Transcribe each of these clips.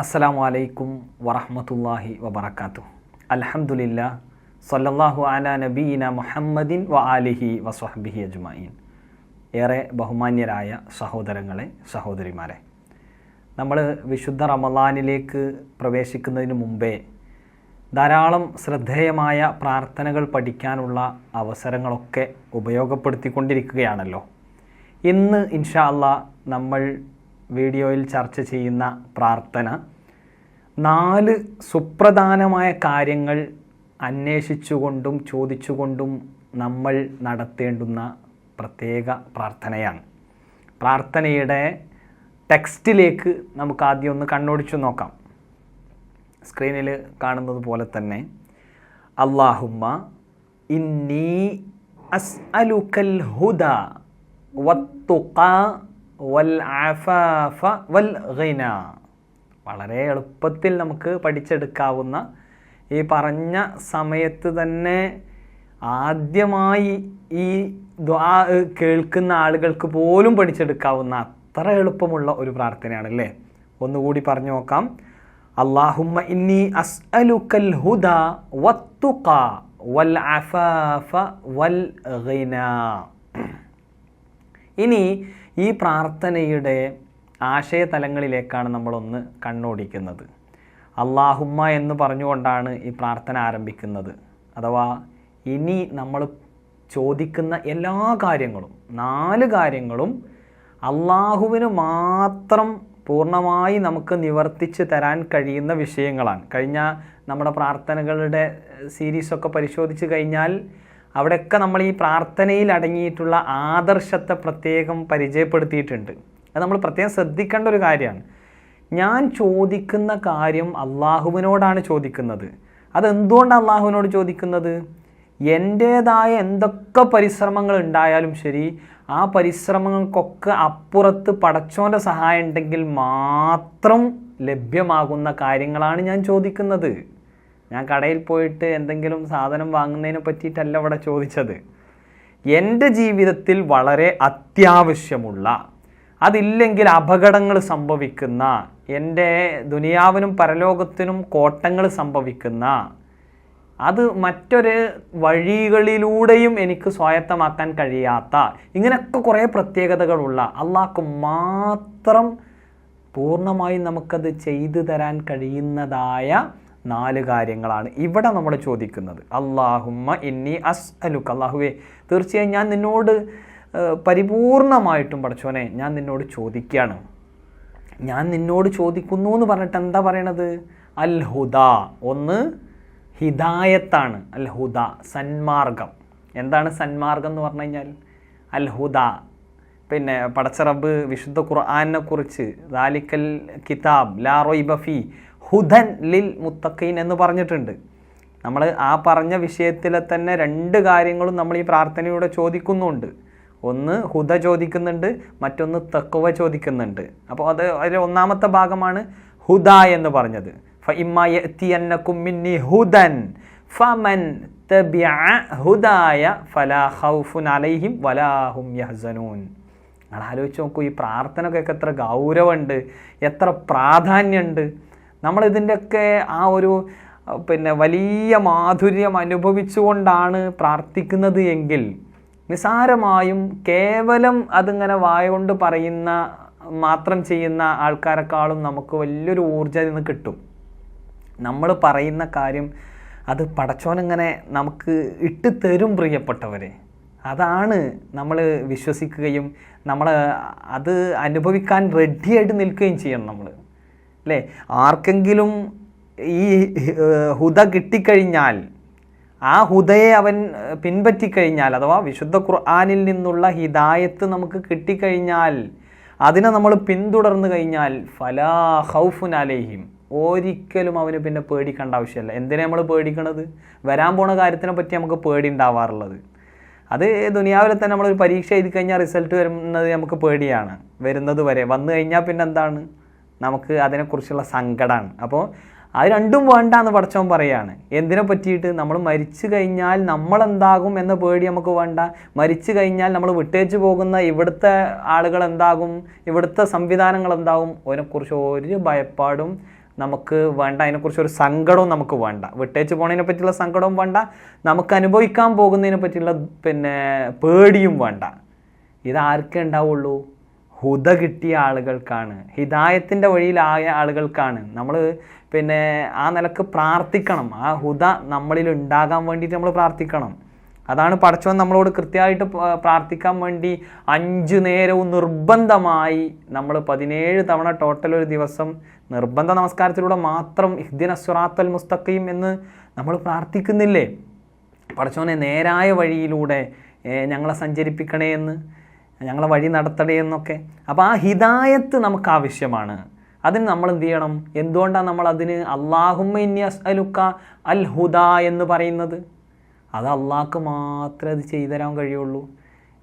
അസ്സലാമു അലൈക്കും വറഹമത്തല്ലാഹി വബറകാതുഹു. അലഹമുല്ല സല്ലല്ലാഹു അല നബീന മുഹമ്മദിൻ വ ആലിഹി വസ്വഹ്ബിഹി അജ്മീൻ ഏറെ ബഹുമാന്യരായ സഹോദരങ്ങളെ സഹോദരിമാരെ നമ്മൾ വിശുദ്ധ റമലാനിലേക്ക് പ്രവേശിക്കുന്നതിന് മുമ്പേ ധാരാളം ശ്രദ്ധേയമായ പ്രാർത്ഥനകൾ പഠിക്കാനുള്ള അവസരങ്ങളൊക്കെ ഉപയോഗപ്പെടുത്തിക്കൊണ്ടിരിക്കുകയാണല്ലോ. ഇന്ന് ഇൻഷാ അല്ല നമ്മൾ വീഡിയോയിൽ ചർച്ച ചെയ്യുന്ന പ്രാർത്ഥന. നാല് സുപ്രധാനമായ കാര്യങ്ങൾ അന്വേഷിച്ചുകൊണ്ടും ചോദിച്ചുകൊണ്ടും നമ്മൾ നടത്തേണ്ടുന്ന പ്രത്യേക പ്രാർത്ഥനയാണ്. പ്രാർത്ഥനയുടെ ടെക്സ്റ്റിലേക്ക് നമുക്ക് ആദ്യം ഒന്ന് കണ്ണോടിച്ചു നോക്കാം. സ്ക്രീനിൽ കാണുന്നത് പോലെ തന്നെ അള്ളാഹുമ്മ ഇന്നി അസ്അലുക്കൽ ഹുദ വത്തുഖ വൽ ആഫാഫ വൽ വളരെ എളുപ്പത്തിൽ നമുക്ക് പഠിച്ചെടുക്കാവുന്ന ഈ പറഞ്ഞ സമയത്ത് തന്നെ ആദ്യമായി ഈ കേൾക്കുന്ന ആളുകൾക്ക് പോലും പഠിച്ചെടുക്കാവുന്ന അത്ര എളുപ്പമുള്ള ഒരു പ്രാർത്ഥനയാണ് അല്ലേ ഒന്നുകൂടി പറഞ്ഞു നോക്കാം. അള്ളാഹുമ്മ ഇന്നി അസ്അലുക്കൽ ഹുദ വത്തുക വൽ അഫാഫ വൽ ഗിന. ഇനി ഈ പ്രാർത്ഥനയുടെ ആശയതലങ്ങളിലേക്കാണ് നമ്മളൊന്ന് കണ്ണോടിക്കുന്നത്. അള്ളാഹുമ്മ എന്ന് പറഞ്ഞുകൊണ്ടാണ് ഈ പ്രാർത്ഥന ആരംഭിക്കുന്നത്. അഥവാ ഇനി നമ്മൾ ചോദിക്കുന്ന എല്ലാ കാര്യങ്ങളും നാല് കാര്യങ്ങളും അള്ളാഹുവിന് മാത്രം പൂർണമായി നമുക്ക് നിവർത്തിച്ച് തരാൻ കഴിയുന്ന വിഷയങ്ങളാണ്. കഴിഞ്ഞ നമ്മുടെ പ്രാർത്ഥനകളുടെ സീരീസൊക്കെ പരിശോധിച്ച് കഴിഞ്ഞാൽ അവിടെയൊക്കെ നമ്മൾ ഈ പ്രാർത്ഥനയിൽ അടങ്ങിയിട്ടുള്ള ആദർശത്തെ പ്രത്യേകം പരിചയപ്പെടുത്തിയിട്ടുണ്ട്. അത് നമ്മൾ പ്രത്യേകം ശ്രദ്ധിക്കേണ്ട ഒരു കാര്യമാണ്. ഞാൻ ചോദിക്കുന്ന കാര്യം അള്ളാഹുവിനോടാണ് ചോദിക്കുന്നത്. അതെന്തുകൊണ്ടാണ് അള്ളാഹുവിനോട് ചോദിക്കുന്നത്? എന്റേതായ എന്തൊക്കെ പരിശ്രമങ്ങൾ ഉണ്ടായാലും ശരി ആ പരിശ്രമങ്ങൾക്കൊക്കെ അപ്പുറത്ത് പടച്ചോന്റെ സഹായം ഉണ്ടെങ്കിൽ മാത്രം ലഭ്യമാകുന്ന കാര്യങ്ങളാണ് ഞാൻ ചോദിക്കുന്നത്. ഞാൻ കടയിൽ പോയിട്ട് എന്തെങ്കിലും സാധനം വാങ്ങുന്നതിനെ പറ്റിയിട്ടല്ല ഇവിടെ ചോദിച്ചത്. എന്റെ ജീവിതത്തിൽ വളരെ അത്യാവശ്യമുള്ള അതില്ലെങ്കിൽ അപകടങ്ങൾ സംഭവിക്കുന്ന എന്റെ ദുനിയാവിനും പരലോകത്തിനും കോട്ടങ്ങൾ സംഭവിക്കുന്ന അത് മറ്റൊരു വഴികളിലൂടെയും എനിക്ക് സ്വായത്തമാക്കാൻ കഴിയാത്ത ഇങ്ങനെയൊക്കെ കുറേ പ്രത്യേകതകളുള്ള അള്ളാഹ്ക്ക് മാത്രം പൂർണമായും നമുക്കത് ചെയ്തു തരാൻ കഴിയുന്നതായ നാല് കാര്യങ്ങളാണ് ഇവിടെ നമ്മൾ ചോദിക്കുന്നത്. അള്ളാഹുമ്മ ഇന്നി അസ് അലുക്ക് അള്ളാഹുവേ തീർച്ചയായും ഞാൻ നിന്നോട് പരിപൂർണമായിട്ടും പഠിച്ചോനെ ഞാൻ നിന്നോട് ചോദിക്കുകയാണ്. ഞാൻ നിന്നോട് ചോദിക്കുന്നു എന്ന് പറഞ്ഞിട്ട് എന്താ പറയണത്? അൽ ഹുദ ഒന്ന് ഹിദായത്താണ്. അൽ ഹുദ സന്മാർഗം. എന്താണ് സന്മാർഗം എന്ന് പറഞ്ഞു കഴിഞ്ഞാൽ? അൽ ഹുദ പിന്നെ പടച്ചറബ് വിശുദ്ധ ഖുർആാനെ കുറിച്ച് ദാലിക്കൽ കിതാബ് ലാ റൊയ്ബഫി ഹുദൻ ലിൽ മുത്തഖീൻ എന്ന് പറഞ്ഞിട്ടുണ്ട്. നമ്മൾ ആ പറഞ്ഞ വിഷയത്തിലെ തന്നെ രണ്ട് കാര്യങ്ങളും നമ്മൾ ഈ പ്രാർത്ഥനയുടെ ചോദിക്കുന്നുണ്ട്. ഒന്ന് ഹുദ ചോദിക്കുന്നുണ്ട് മറ്റൊന്ന് തക്കുവ ചോദിക്കുന്നുണ്ട്. അപ്പോൾ അത് അതിൽ ഒന്നാമത്തെ ഭാഗമാണ് ഹുദ എന്ന് പറഞ്ഞത്. ഹുദൻ ഫമൻ ഹുദായ ഫലാ ഖൗഫുൻ അലൈഹിം യഹ്സനൂൻ. നിങ്ങൾ ആലോചിച്ച് നോക്കൂ ഈ പ്രാർത്ഥനക്കൊക്കെ എത്ര ഗൗരവമുണ്ട് എത്ര പ്രാധാന്യമുണ്ട്. നമ്മളിതിന്റെയൊക്കെ ആ ഒരു പിന്നെ വലിയ മാധുര്യം അനുഭവിച്ചുകൊണ്ടാണ് പ്രാർത്ഥിക്കുന്നത് എങ്കിൽ നിസാരമായും കേവലം അതിങ്ങനെ വായ കൊണ്ട് പറയുന്ന മാത്രം ചെയ്യുന്ന ആൾക്കാരെക്കാളും നമുക്ക് വലിയൊരു ഊർജം നിന്ന് കിട്ടും. നമ്മൾ പറയുന്ന കാര്യം അത് പടച്ചോനിങ്ങനെ നമുക്ക് ഇട്ട് തരും പ്രിയപ്പെട്ടവരെ. അതാണ് നമ്മൾ വിശ്വസിക്കുകയും നമ്മൾ അത് അനുഭവിക്കാൻ റെഡിയായിട്ട് നിൽക്കുകയും ചെയ്യണം നമ്മൾ അല്ലേ? ആർക്കെങ്കിലും ഈ ഹുദ കിട്ടിക്കഴിഞ്ഞാൽ ആ ഹുദയെ അവൻ പിൻപറ്റിക്കഴിഞ്ഞാൽ അഥവാ വിശുദ്ധ ഖുർആാനിൽ നിന്നുള്ള ഹിദായത്ത് നമുക്ക് കിട്ടിക്കഴിഞ്ഞാൽ അതിനെ നമ്മൾ പിന്തുടർന്നു കഴിഞ്ഞാൽ ഫലാ ഹൗഫുൻ അലേഹിം. ഒരിക്കലും അവന് പിന്നെ പേടിക്കേണ്ട ആവശ്യമില്ല. എന്തിനാ നമ്മൾ പേടിക്കണത്? വരാൻ പോണ കാര്യത്തിനെ പറ്റി നമുക്ക് പേടി ഉണ്ടാവാറുള്ളത്. അത് ദുനിയാവിലെ തന്നെ നമ്മളൊരു പരീക്ഷ എഴുതി കഴിഞ്ഞാൽ റിസൾട്ട് വരുന്നത് നമുക്ക് പേടിയാണ്. വരുന്നത് വരെ. വന്നു കഴിഞ്ഞാൽ പിന്നെ എന്താണ്? നമുക്ക് അതിനെക്കുറിച്ചുള്ള സങ്കടമാണ് അപ്പോൾ അത് രണ്ടും വേണ്ട എന്ന് പഠിച്ചവൻ പറയുകയാണ് എന്തിനെ പറ്റിയിട്ട്? നമ്മൾ മരിച്ചു കഴിഞ്ഞാൽ നമ്മളെന്താകും എന്ന പേടി നമുക്ക് വേണ്ട. മരിച്ചു കഴിഞ്ഞാൽ നമ്മൾ വിട്ടേച്ച് പോകുന്ന ഇവിടുത്തെ ആളുകൾ എന്താകും? ഇവിടുത്തെ സംവിധാനങ്ങൾ എന്താകും? അതിനെക്കുറിച്ച് ഒരു ഭയപ്പാടും നമുക്ക് വേണ്ട. അതിനെക്കുറിച്ച് ഒരു സങ്കടവും നമുക്ക് വേണ്ട. വിട്ടേച്ച് പോണതിനെ പറ്റിയുള്ള സങ്കടവും വേണ്ട. നമുക്ക് അനുഭവിക്കാൻ പോകുന്നതിനെ പറ്റിയുള്ള പിന്നെ പേടിയും വേണ്ട. ഇതാർക്കേ ഉണ്ടാവുള്ളൂ? ഹുദ കിട്ടിയ ആളുകൾക്കാണ് ഹിദായത്തിന്റെ വഴിയിലായ ആളുകൾക്കാണ് നമ്മൾ പിന്നെ ആ നിലയ്ക്ക് പ്രാർത്ഥിക്കണം. ആ ഹുദ നമ്മളിൽ ഉണ്ടാകാൻ വേണ്ടിയിട്ട് നമ്മൾ പ്രാർത്ഥിക്കണം. അതാണ് പടച്ചവൻ നമ്മളോട് കൃത്യമായിട്ട് പ്രാർത്ഥിക്കാൻ വേണ്ടി അഞ്ച് നേരവും നിർബന്ധമായി നമ്മൾ പതിനേഴ് തവണ ടോട്ടൽ ഒരു ദിവസം നിർബന്ധ നമസ്കാരത്തിലൂടെ മാത്രം ഇഹ്ദിന സുറാത്തൽ മുസ്തഖീം എന്ന് നമ്മൾ പ്രാർത്ഥിക്കുന്നില്ലേ? പടച്ചവനെ നേരായ വഴിയിലൂടെ ഞങ്ങളെ സഞ്ചരിപ്പിക്കണേ എന്ന് ഞങ്ങളെ വഴി നടത്തണേ എന്നൊക്കെ. അപ്പോൾ ആ ഹിദായത്ത് നമുക്ക് ആവശ്യമാണ്. അതിന് നമ്മൾ എന്ത് ചെയ്യണം? എന്തുകൊണ്ടാണ് നമ്മൾ അതിന് അള്ളാഹുമ്മ ഇന്നി അസ്അലുക്ക അൽ ഹുദ എന്ന് പറയുന്നത്? അത് അള്ളാഹ്ക്ക് മാത്രമേ അത് ചെയ്തു തരാൻ കഴിയുള്ളൂ.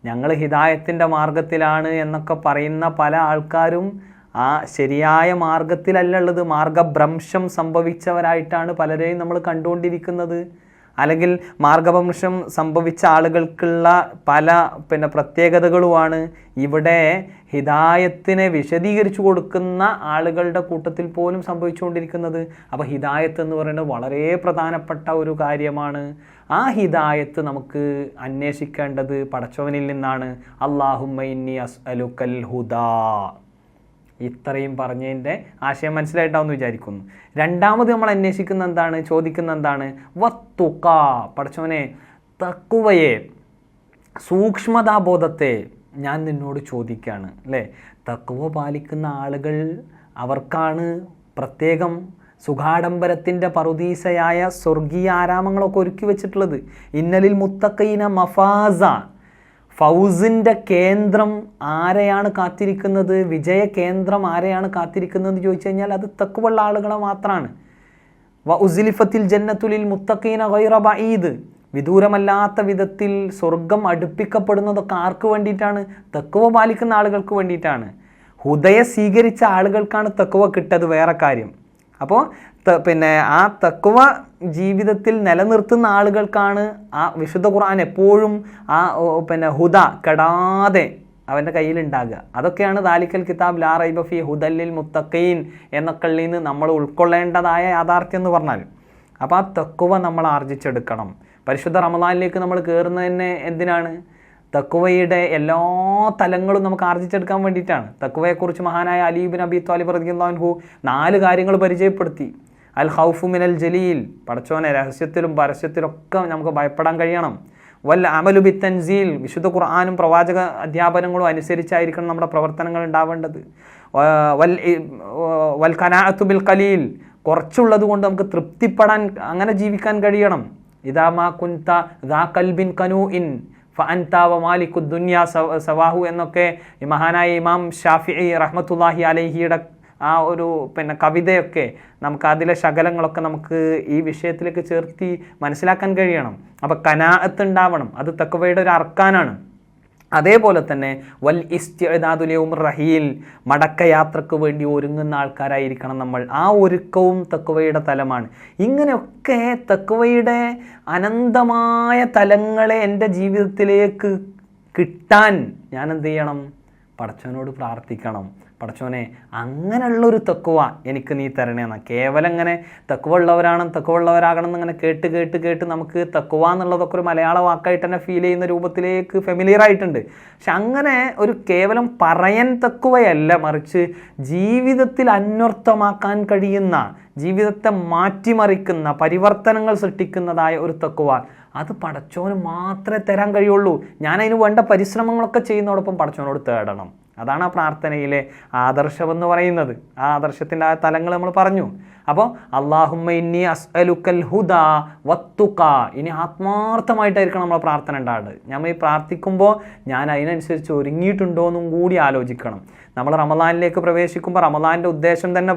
ഞങ്ങൾ ഹിദായത്തിന്റെ മാർഗത്തിലാണ് എന്നൊക്കെ പറയുന്ന പല ആൾക്കാരും ആ ശരിയായ മാർഗത്തിലല്ല ഉള്ളത്. മാർഗഭ്രംശം സംഭവിച്ചവരായിട്ടാണ് പലരെയും നമ്മൾ കണ്ടുകൊണ്ടിരിക്കുന്നത്. അല്ലെങ്കിൽ മാർഗഭംശം സംഭവിച്ച ആളുകൾക്കുള്ള പല പിന്നെ പ്രത്യേകതകളുമാണ് ഇവിടെ ഹിദായത്തിനെ വിശദീകരിച്ചു കൊടുക്കുന്ന ആളുകളുടെ കൂട്ടത്തിൽ പോലും സംഭവിച്ചുകൊണ്ടിരിക്കുന്നത്. അപ്പോൾ ഹിദായത്ത് എന്ന് പറയുന്നത് വളരെ പ്രധാനപ്പെട്ട ഒരു കാര്യമാണ്. ആ ഹിദായത്ത് നമുക്ക് അന്വേഷിക്കേണ്ടത് പടച്ചവനിൽ നിന്നാണ്. അള്ളാഹുമ്മ അസ് അലുക്കൽ ഹുദാ. ഇത്രയും പറഞ്ഞതിന്റെ ആശയം മനസ്സിലായിട്ടാവുമെന്ന് വിചാരിക്കുന്നു. രണ്ടാമത് നമ്മൾ അന്വേഷിക്കുന്ന എന്താണ്? ചോദിക്കുന്ന എന്താണ്? വത്തുക പഠിച്ചവനെ തക്കുവയെ സൂക്ഷ്മതാബോധത്തെ ഞാൻ നിന്നോട് ചോദിക്കുകയാണ് അല്ലേ? തക്കുവ പാലിക്കുന്ന ആളുകൾ അവർക്കാണ് പ്രത്യേകം സുഖാഡംബരത്തിന്റെ പറുദീസയായ സ്വർഗീയ ആരാമങ്ങളൊക്കെ ഒരുക്കി വെച്ചിട്ടുള്ളത്. ഇന്നലിൽ മുത്തക്കൈന മഫാസ ഫൗസിന്റെ കേന്ദ്രം ആരെയാണ് കാത്തിരിക്കുന്നത്? വിജയ കേന്ദ്രം ആരെയാണ് കാത്തിരിക്കുന്നത് എന്ന് ചോദിച്ചു കഴിഞ്ഞാൽ അത് തക്കുവുള്ള ആളുകളെ മാത്രമാണ് വ ഉസിലിഫത്തിൽ ജന്നത്തുലിൽ മുത്തക്കീന ഗൈറ ഈദ് വിദൂരമല്ലാത്ത വിധത്തിൽ സ്വർഗം അടുപ്പിക്കപ്പെടുന്നതൊക്കെ ആർക്ക് വേണ്ടിയിട്ടാണ്? തക്കുവ പാലിക്കുന്ന ആളുകൾക്ക് വേണ്ടിയിട്ടാണ്. ഹുദയ സ്വീകരിച്ച ആളുകൾക്കാണ് തക്കുവ കിട്ടത് വേറെ കാര്യം. അപ്പോൾ പിന്നെ ആ തക്കുവ ജീവിതത്തിൽ നിലനിർത്തുന്ന ആളുകൾക്കാണ് ആ വിശുദ്ധ ഖുർആൻ എപ്പോഴും ആ പിന്നെ ഹുദ കെടാതെ അവന്റെ കയ്യിലുണ്ടാകുക. അതൊക്കെയാണ് ദാലിക്കൽ കിതാബ് ലാ റൈബ ഫി ഹുദല്ലിൽ മുത്തഖീൻ എന്നൊക്കെയിൽ നിന്ന് നമ്മൾ ഉൾക്കൊള്ളേണ്ടതായ യാഥാർത്ഥ്യം എന്ന് പറഞ്ഞാൽ. അപ്പോൾ ആ തക്കുവ നമ്മൾ ആർജിച്ചെടുക്കണം. പരിശുദ്ധ റമദാനിലേക്ക് നമ്മൾ കയറുന്നതന്നെ എന്തിനാണ്? തക്കുവയുടെ എല്ലാ തലങ്ങളും നമുക്ക് ആർജിച്ചെടുക്കാൻ വേണ്ടിയിട്ടാണ്. തക്കുവയെക്കുറിച്ച് മഹാനായ അലീബിൻ അബി താലിബ് റദിയുള്ളാൻഹു നാല് കാര്യങ്ങൾ പരിചയപ്പെടുത്തി. അൽ ഹൗഫു മിനൽ ജലീൽ. പടച്ചോനെ രഹസ്യത്തിലും പരസ്യത്തിലൊക്കെ നമുക്ക് ഭയപ്പെടാൻ കഴിയണം. വൽ അമലു ബി തൻസീൽ. വിശുദ്ധ ഖുർആാനും പ്രവാചക അധ്യാപനങ്ങളും അനുസരിച്ചായിരിക്കണം നമ്മുടെ പ്രവർത്തനങ്ങൾ ഉണ്ടാവേണ്ടത്. വൽ വൽ കനാഅത്തു ബിൽ കലീൽ കുറച്ചുള്ളത് കൊണ്ട് നമുക്ക് തൃപ്തിപ്പെടാൻ അങ്ങനെ ജീവിക്കാൻ കഴിയണം. ഇതാ മാ ദാ കൽബിൻ കനു ഇൻ ഫഅൻതാവ മാലിക്കു സവാഹു എന്നൊക്കെ ഈ മഹാനായ ഇമാം ഷാഫി റഹ്മത്തുല്ലാഹി അലൈഹിയുടെ ആ ഒരു പിന്നെ കവിതയൊക്കെ നമുക്ക് അതിലെ ശകലങ്ങളൊക്കെ നമുക്ക് ഈ വിഷയത്തിലേക്ക് ചേർത്തി മനസ്സിലാക്കാൻ കഴിയണം. അപ്പം കനാഅത്ത് ഉണ്ടാവണം. അത് തക്കവയുടെ ഒരു അർക്കാനാണ്. അതേപോലെ തന്നെ വൽ ഇസ്തിഅദാദുലയും റഹീൽ മടക്കയാത്രക്ക് വേണ്ടി ഒരുങ്ങുന്ന ആൾക്കാരായിരിക്കണം നമ്മൾ. ആ ഒരുക്കവും തക്കുവയുടെ തലമാണ്. ഇങ്ങനെയൊക്കെ തക്കുവയുടെ അനന്തമായ തലങ്ങളെ എന്റെ ജീവിതത്തിലേക്ക് കിട്ടാൻ ഞാൻ എന്ത് ചെയ്യണം? പടച്ചവനോട് പ്രാർത്ഥിക്കണം. പടച്ചോനെ അങ്ങനെയുള്ളൊരു തക്കുവ എനിക്ക് നീ തരണേന്ന. കേവലം ഇങ്ങനെ തക്കുവ ഉള്ളവരാണ് തക്കുവ ഉള്ളവരാകണം എന്നിങ്ങനെ കേട്ട് കേട്ട് കേട്ട് നമുക്ക് തക്കുവ എന്നുള്ളതൊക്കെ ഒരു മലയാള വാക്കായിട്ട് തന്നെ ഫീൽ ചെയ്യുന്ന രൂപത്തിലേക്ക് ഫെമിലിയർ ആയിട്ടുണ്ട്. പക്ഷെ അങ്ങനെ ഒരു കേവലം പറയൻ തക്കുവയല്ല മറിച്ച് ജീവിതത്തിൽ അന്വർത്ഥമാക്കാൻ കഴിയുന്ന ജീവിതത്തെ മാറ്റിമറിക്കുന്ന പരിവർത്തനങ്ങൾ സൃഷ്ടിക്കുന്നതായ ഒരു തക്കുവ. അത് പടച്ചോന് മാത്രമേ തരാൻ കഴിയുള്ളൂ. ഞാൻ അതിന് വേണ്ട പരിശ്രമങ്ങളൊക്കെ ചെയ്യുന്നതോടൊപ്പം പടച്ചോനോട് തേടണം. അതാണ് ആ പ്രാർത്ഥനയിലെ ആദർശം എന്ന് പറയുന്നത്. ആ ആദർശത്തിന്റെ ആ തലങ്ങൾ നമ്മൾ പറഞ്ഞു. അപ്പോൾ അള്ളാഹുമ്മ ഇന്നി അസ്അലുക്കൽ ഹുദ വത്തുക ഇനി ആത്മാർത്ഥമായിട്ടായിരിക്കണം നമ്മളെ പ്രാർത്ഥന ഉണ്ടാകുന്നത് നമ്മൾ ഈ പ്രാർത്ഥിക്കുമ്പോൾ ഞാൻ അതിനനുസരിച്ച് ഒരുങ്ങിയിട്ടുണ്ടോ എന്നും കൂടി ആലോചിക്കണം. നമ്മൾ റമദാനിലേക്ക് പ്രവേശിക്കുമ്പോൾ റമദാനിന്റെ ഉദ്ദേശം തന്നെ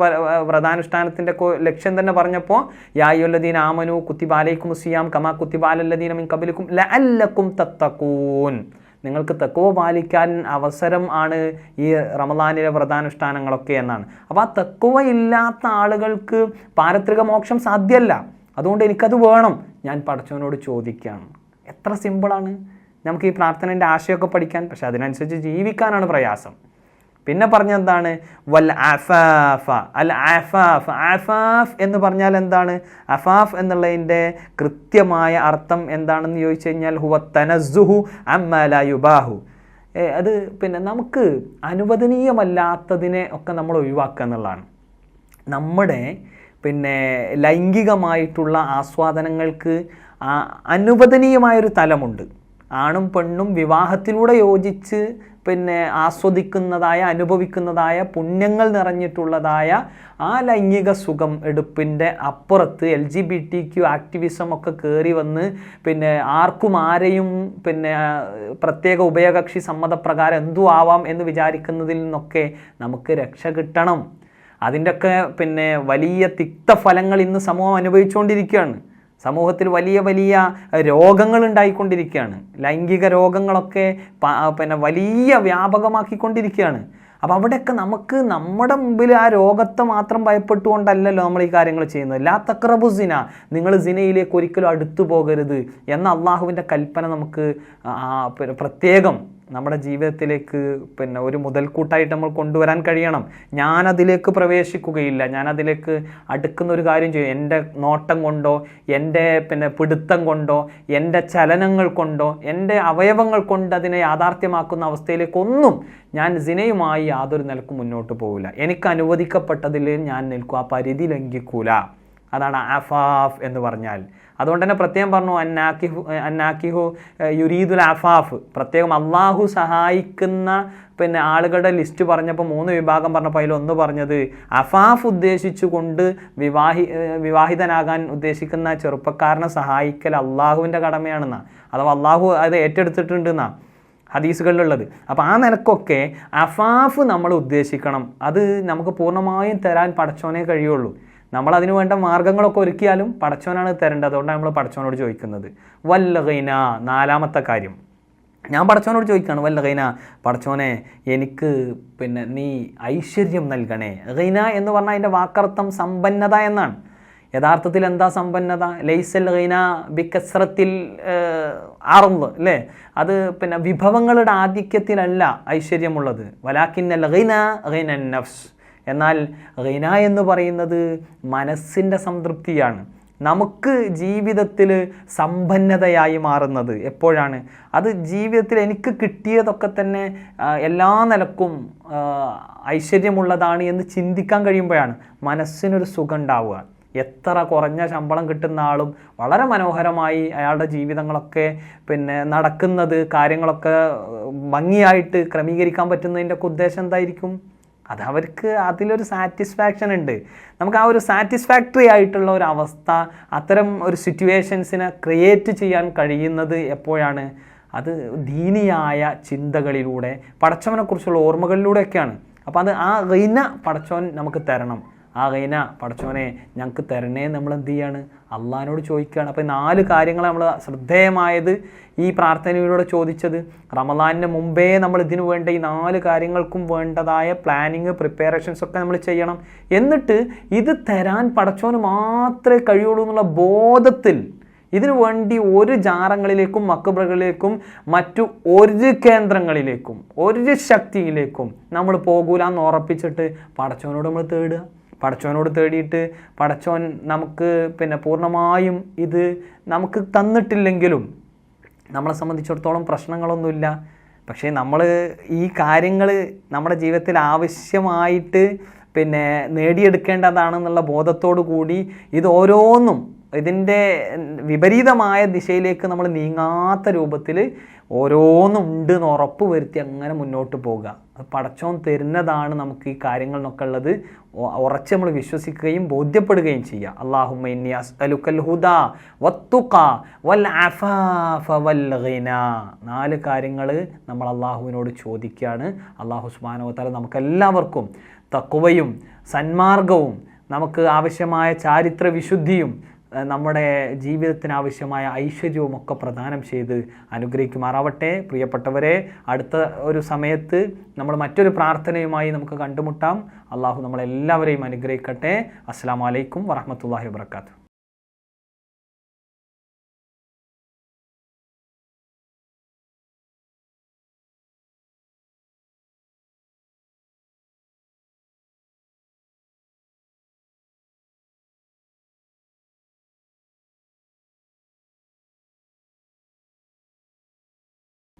വ്രതാനുഷ്ഠാനത്തിന്റെ ലക്ഷ്യം തന്നെ പറഞ്ഞപ്പോൾ യായുല്ലദീൻ ആമനു കുത്തിബാലയ്ക്കും സിയാം കമാ കുത്തിബാലല്ലദീന മിൻ കബിലിക്കും ലഅല്ലക്കും തത്തക്കൂൻ നിങ്ങൾക്ക് തക്കുവ പാലിക്കാൻ അവസരം ആണ് ഈ റമദാനിലെ വ്രതാനുഷ്ഠാനങ്ങളൊക്കെ എന്നാണ്. അപ്പോൾ ആ തക്കുവ ഇല്ലാത്ത ആളുകൾക്ക് പാരത്രിക മോക്ഷം സാധ്യമല്ല അതുകൊണ്ട് എനിക്കത് വേണം. ഞാൻ പഠിച്ചവനോട് ചോദിക്കുകയാണ്. എത്ര സിമ്പിളാണ് നമുക്ക് ഈ പ്രാർത്ഥനേന്റെ ആശയമൊക്കെ പഠിക്കാൻ പക്ഷെ അതിനനുസരിച്ച് ജീവിക്കാനാണ് പ്രയാസം. പിന്നെ പറഞ്ഞെന്താണ്? വൽ അഫാഫ. അൽ അഫാഫ്. അഫാഫ് എന്ന് പറഞ്ഞാൽ എന്താണ്? അഫാഫ് എന്നുള്ളതിന്റെ കൃത്യമായ അർത്ഥം എന്താണെന്ന് ചോദിച്ചു കഴിഞ്ഞാൽ ഹുവ തനസുഹു അമ്മലയുബാഹു അത് പിന്നെ നമുക്ക് അനുവദനീയമല്ലാത്തതിനെ ഒക്കെ നമ്മൾ ഒഴിവാക്കുക എന്നുള്ളതാണ്. നമ്മുടെ പിന്നെ ലൈംഗികമായിട്ടുള്ള ആസ്വാദനങ്ങൾക്ക് അനുവദനീയമായൊരു തലമുണ്ട്. ആണും പെണ്ണും വിവാഹത്തിലൂടെ യോജിച്ച് പിന്നെ ആസ്വദിക്കുന്നതായ അനുഭവിക്കുന്നതായ പുണ്യങ്ങൾ നിറഞ്ഞിട്ടുള്ളതായ ആ ലൈംഗിക സുഖം എടുപ്പിന്റെ അപ്പുറത്ത് L G B T Q activism ഒക്കെ കയറി വന്ന് പിന്നെ ആർക്കും ആരെയും പിന്നെ പ്രത്യേക ഉഭയകക്ഷി സമ്മതപ്രകാരം എന്തു ആവാം എന്ന് വിചാരിക്കുന്നതിൽ നിന്നൊക്കെ നമുക്ക് രക്ഷ കിട്ടണം. അതിന്റെയൊക്കെ പിന്നെ വലിയ തിക്തഫലങ്ങൾ ഇന്ന് സമൂഹം അനുഭവിച്ചുകൊണ്ടിരിക്കുകയാണ്. സമൂഹത്തിൽ വലിയ വലിയ രോഗങ്ങൾ ഉണ്ടായിക്കൊണ്ടിരിക്കുകയാണ് ലൈംഗിക രോഗങ്ങളൊക്കെ പിന്നെ വലിയ വ്യാപകമാക്കിക്കൊണ്ടിരിക്കുകയാണ്. അപ്പോൾ അവിടെയൊക്കെ നമുക്ക് നമ്മുടെ മുമ്പിൽ ആ രോഗത്തെ മാത്രം ഭയപ്പെട്ടുകൊണ്ടല്ലല്ലോ നമ്മൾ ഈ കാര്യങ്ങൾ ചെയ്യുന്നത്. ലാ തക്രബു സിന നിങ്ങൾ സിനയിലേക്ക് ഒരിക്കലും അടുത്തു പോകരുത് എന്ന അള്ളാഹുവിന്റെ കൽപ്പന നമുക്ക് പ്രത്യേകം നമ്മുടെ ജീവിതത്തിലേക്ക് പിന്നെ ഒരു മുതൽക്കൂട്ടായിട്ട് നമ്മൾ കൊണ്ടുവരാൻ കഴിയണം. ഞാനതിലേക്ക് പ്രവേശിക്കുകയില്ല. ഞാനതിലേക്ക് അടുക്കുന്ന ഒരു കാര്യം ചെയ്യും. എന്റെ നോട്ടം കൊണ്ടോ എന്റെ പിന്നെ പിടുത്തം കൊണ്ടോ എന്റെ ചലനങ്ങൾ കൊണ്ടോ എന്റെ അവയവങ്ങൾ കൊണ്ട് അതിനെ യാഥാർത്ഥ്യമാക്കുന്ന അവസ്ഥയിലേക്കൊന്നും ഞാൻ സിനയുമായി യാതൊരു നിലക്കും മുന്നോട്ട് പോകില്ല എനിക്ക് അനുവദിക്കപ്പെട്ടതിൽ ഞാൻ നിൽക്കും. ആ പരിധി ലംഘിക്കൂല. അതാണ് ആഫാഫ് എന്ന് പറഞ്ഞാൽ. അതുകൊണ്ട് തന്നെ പ്രത്യേകം പറഞ്ഞു അന്നാക്കിഹു അന്നാക്കിഹു യുരീദുൽ അഫാഫ്. പ്രത്യേകം അള്ളാഹു സഹായിക്കുന്ന പിന്നെ ആളുകളുടെ ലിസ്റ്റ് പറഞ്ഞപ്പോൾ മൂന്ന് വിഭാഗം പറഞ്ഞപ്പോൾ അതിലൊന്ന് പറഞ്ഞത് അഫാഫ് ഉദ്ദേശിച്ചുകൊണ്ട് വിവാഹി വിവാഹിതനാകാൻ ഉദ്ദേശിക്കുന്ന ചെറുപ്പക്കാരനെ സഹായിക്കൽ അള്ളാഹുവിന്റെ കടമയാണെന്നാ. അഥവാ അള്ളാഹു അത് ഏറ്റെടുത്തിട്ടുണ്ടെന്നാണ് ഹദീസുകളിലുള്ളത്. അപ്പോൾ ആ നിലക്കൊക്കെ അഫാഫ് നമ്മൾ ഉദ്ദേശിക്കണം. അത് നമുക്ക് പൂർണമായും തരാൻ പഠിച്ചോനേ കഴിയുള്ളൂ. നമ്മൾ വേണ്ട മാർഗങ്ങളൊക്കെ ഒരുക്കിയാലും പടച്ചവനാണ് തരേണ്ടത്. അതുകൊണ്ടാണ് നമ്മൾ പടച്ചവനോട് ചോദിക്കുന്നത്. വല്ലകൈന നാലാമത്തെ കാര്യം. ഞാൻ പടച്ചവനോട് ചോദിക്കുകയാണ് വല്ല ഗൈന പടച്ചോനെ എനിക്ക് പിന്നെ നീ ഐശ്വര്യം നൽകണേ. ഗൈന എന്ന് പറഞ്ഞാൽ അതിന്റെ വാക്കർത്ഥം സമ്പന്നത എന്നാണ്. യഥാർത്ഥത്തിൽ എന്താ സമ്പന്നത? ലൈസൽ ഗൈന ബിക്കസ്രത്തിൽ ആറുന്നത് അല്ലേ? അത് പിന്നെ വിഭവങ്ങളുടെ ആധിക്യത്തിലല്ല ഐശ്വര്യമുള്ളത്. വലാക്കിന്നൽ ഗൈന ഗൈന നഫ്സ്. എന്നാൽ റിന എന്ന് പറയുന്നത് മനസ്സിന്റെ സംതൃപ്തിയാണ്. നമുക്ക് ജീവിതത്തിൽ സമ്പന്നതയായി മാറുന്നത് എപ്പോഴാണ്? അത് ജീവിതത്തിൽ എനിക്ക് കിട്ടിയതൊക്കെ തന്നെ എല്ലാ നിലക്കും ഐശ്വര്യമുള്ളതാണ് എന്ന് ചിന്തിക്കാൻ കഴിയുമ്പോഴാണ് മനസ്സിനൊരു സുഖം ഉണ്ടാവുക എത്ര കുറഞ്ഞ ശമ്പളം കിട്ടുന്ന ആളും വളരെ മനോഹരമായി അയാളുടെ ജീവിതങ്ങളൊക്കെ പിന്നെ നടക്കുന്നത് കാര്യങ്ങളൊക്കെ ഭംഗിയായിട്ട് ക്രമീകരിക്കാൻ പറ്റുന്നതിന്റെ ഒക്കെ ഉദ്ദേശം എന്തായിരിക്കും? അത് അവർക്ക് അതിലൊരു സാറ്റിസ്ഫാക്ഷൻ ഉണ്ട്. നമുക്ക് ആ ഒരു സാറ്റിസ്ഫാക്ടറി ആയിട്ടുള്ള ഒരു അവസ്ഥ അത്തരം ഒരു സിറ്റുവേഷൻസിനെ ക്രിയേറ്റ് ചെയ്യാൻ കഴിയുന്നത് എപ്പോഴാണ്? അത് ദീനിയായ ചിന്തകളിലൂടെ പടച്ചവനെക്കുറിച്ചുള്ള ഓർമ്മകളിലൂടെയൊക്കെയാണ്. അപ്പോൾ അത് ആ ഇന പടച്ചവൻ നമുക്ക് തരണം. ആ കൈന പടച്ചോനെ ഞങ്ങൾക്ക് തരണേ നമ്മൾ എന്ത് ചെയ്യാണ് അള്ളഹാനോട് ചോദിക്കുകയാണ് അപ്പോൾ നാല് കാര്യങ്ങൾ നമ്മൾ ശ്രദ്ധേയമായത് ഈ പ്രാർത്ഥനയിലൂടെ ചോദിച്ചത്. റമദാനിന് മുമ്പേ നമ്മൾ ഇതിനു വേണ്ട ഈ നാല് കാര്യങ്ങൾക്കും വേണ്ടതായ പ്ലാനിങ് പ്രിപ്പറേഷൻസ് ഒക്കെ നമ്മൾ ചെയ്യണം. എന്നിട്ട് ഇത് തരാൻ പടച്ചോന് മാത്രമേ കഴിയുള്ളൂ എന്നുള്ള ബോധത്തിൽ ഇതിനു വേണ്ടി ഒരു ജാറങ്ങളിലേക്കും മക്കബറുകളിലേക്കും മറ്റു ഒരു കേന്ദ്രങ്ങളിലേക്കും ഒരു ശക്തിയിലേക്കും നമ്മൾ പോകൂല എന്ന് ഉറപ്പിച്ചിട്ട് പടച്ചവനോട് നമ്മൾ തേടുക. പടച്ചവനോട് തേടിയിട്ട് പടച്ചവൻ നമുക്ക് പിന്നെ പൂർണമായും ഇത് നമുക്ക് തന്നിട്ടില്ലെങ്കിലും നമ്മളെ സംബന്ധിച്ചിടത്തോളം പ്രശ്നങ്ങളൊന്നുമില്ല. പക്ഷേ നമ്മൾ ഈ കാര്യങ്ങൾ നമ്മുടെ ജീവിതത്തിൽ ആവശ്യമായിട്ട് പിന്നെ നേടിയെടുക്കേണ്ടതാണെന്നുള്ള ബോധത്തോടു കൂടി ഇത് ഓരോന്നും ഇതിന്റെ വിപരീതമായ ദിശയിലേക്ക് നമ്മൾ നീങ്ങാത്ത രൂപത്തിൽ ഓരോന്നും ഉണ്ട് എന്ന് ഉറപ്പ് വരുത്തി അങ്ങനെ മുന്നോട്ട് പോകുക പടച്ചോൻ തരുന്നതാണ് നമുക്ക് ഈ കാര്യങ്ങളിലൊക്കെ ഉള്ളത്. ഉ- ഉറച്ച് നമ്മൾ വിശ്വസിക്കുകയും ബോധ്യപ്പെടുകയും ചെയ്യുക. അള്ളാഹുമ്മ ഇന്നി അസ്അലുക്കൽ ഹുദ വത്തുക വൽ വൽ നാല് കാര്യങ്ങൾ നമ്മൾ അള്ളാഹുവിനോട് ചോദിക്കുകയാണ്. അള്ളാഹു സുബ്ഹാനഹു വതആല നമുക്കെല്ലാവർക്കും തക്കുവയും സന്മാർഗവും നമുക്ക് ആവശ്യമായ ചാരിത്ര വിശുദ്ധിയും നമ്മുടെ ജീവിതത്തിന് ആവശ്യമായ ഐശ്വര്യവും ഒക്കെ പ്രദാനം ചെയ്ത് അനുഗ്രഹിക്കുമാറാവട്ടെ. പ്രിയപ്പെട്ടവരെ അടുത്ത ഒരു സമയത്ത് നമ്മൾ മറ്റൊരു പ്രാർത്ഥനയുമായി നമുക്ക് കണ്ടുമുട്ടാം. അള്ളാഹു നമ്മളെല്ലാവരെയും അനുഗ്രഹിക്കട്ടെ. അസ്സാം വലൈക്കും വറഹമത്തല്ലാഹി വാത്തു